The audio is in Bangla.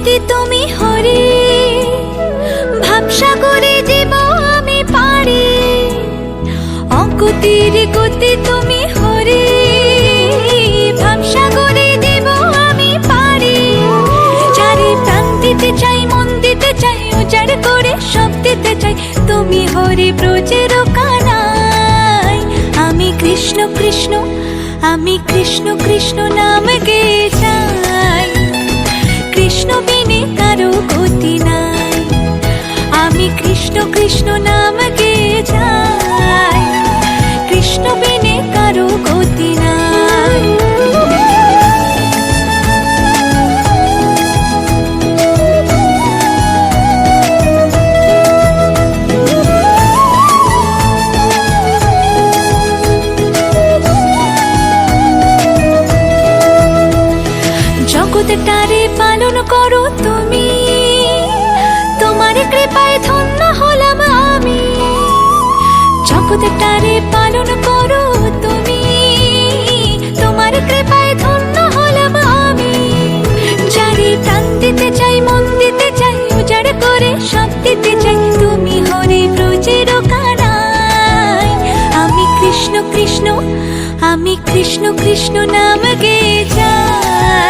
গতি তুমি হরে। ভাবসাগরে জীব আমি পারি। অগতির গতি তুমি হরে। ভাবসাগরে জীব আমি পারি। চারি প্রাণ দিতে চাই, মন দিতে চাই, উজাড় করে সব দিতে চাই, তুমি হরি ব্রজের কানাই আমি কৃষ্ণ কৃষ্ণ, আমি কৃষ্ণ কৃষ্ণ নাম গে কারও গতি নাই। আমি কৃষ্ণ কৃষ্ণ নাম গে যাই। কৃষ্ণ বিনে কারও গতি নাই। আমি কৃষ্ণ কৃষ্ণ নাম গে যাই।